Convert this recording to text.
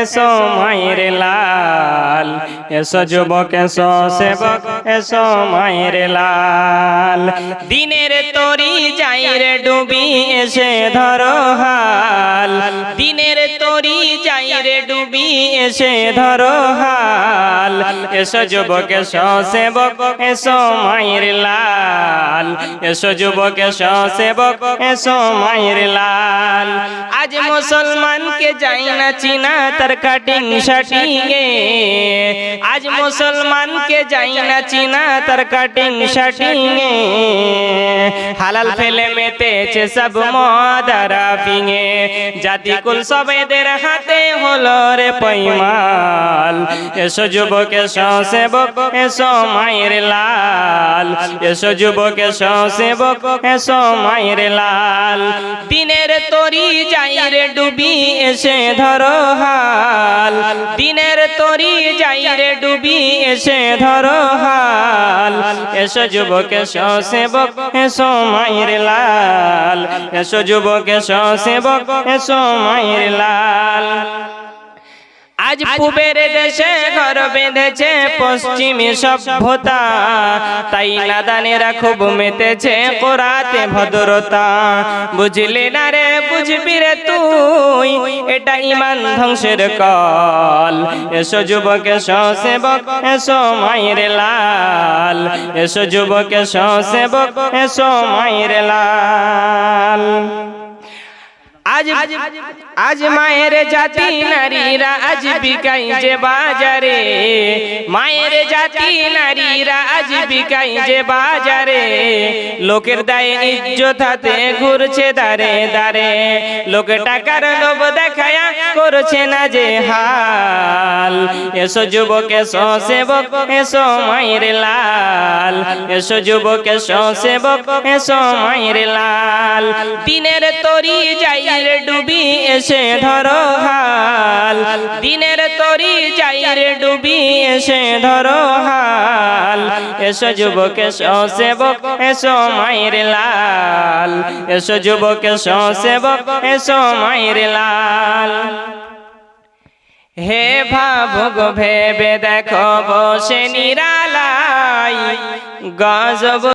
এসো মায়ের লাল, এসো যুবক, এসো সেবক, এসো মায়ের লাল। দিনের তরি যাই রে ডুবি এসে ধরো হাল, দিনের তরি যাই রে ডুবি এসে ধরো হাল। এসো যুবক, এসো সেবক, এসো মায়ের লাল। এসো যুবক, এসো সেবক, এসো মায়ের লাল। আজ মুসলমানকে যাই না চিনা, তার কাটিং শাটিং এ আজ মুসলমানকে যাই না চিনা, তার কাটিং শাটিং এ হালাল ফেলে মেতেছে সব মদারা পিঙে জাতি কুল সবেদের হাতে হলো রে এসো যুবক, এসো সেবক, এসো মায়ের লাল। এসো যুবক, এসো সেবক, এসো মায়ের লাল। দিনের তরি যাই ডুবি এসে ধরো হাল। দিনের তরি যাই রে ডুবি এসে ধরো হাল। এসো যুবক, এসো সেবক, এসো মায়ের লাল। এসো যুবক, এসো সেবক, এসো মায়ের লাল। আজ পুবের দেশে ঘর বেঁধেছে পশ্চিমী সভ্যতা। তাই নাদানেরা খুব মেতেছে কোরাতে ভদ্রতা। বুঝলি না রে বুঝবি রে তুই? এটা ইমান ধ্বংসের কল। এসো যুবক এসো সেবক এসো মায়ের লাল। এসো যুবক এসো সেবক এসো মায়ের লাল। আজ আজ মায়ের জাতি নারীরা আজ বিকাই যে বাজারে মায়ের জাতি নারীরা আজ বিকাই যে বাজারে। লোকের দায়ে ইজ্জত হাতে ঘুরছে দারে দারে লোকে টাকার লোভ দেখায়া করছে না যে হাল। এসো যুবক এসো সেবক এসো মায়ের লাল। এসো যুবক এসো সেবক এসো মায়ের লাল। দিনের তরি যাই ডুবি এসে ধরো হাল। দিনের এসে ধরো হাল। এসো যুবক এসো সেবক এসো মায়ের লাল। এসো যুবক এসো সেবক এসো মায়ের লাল। হে ভাবুক, ভেবে দেখো বসে নিরালাই গজব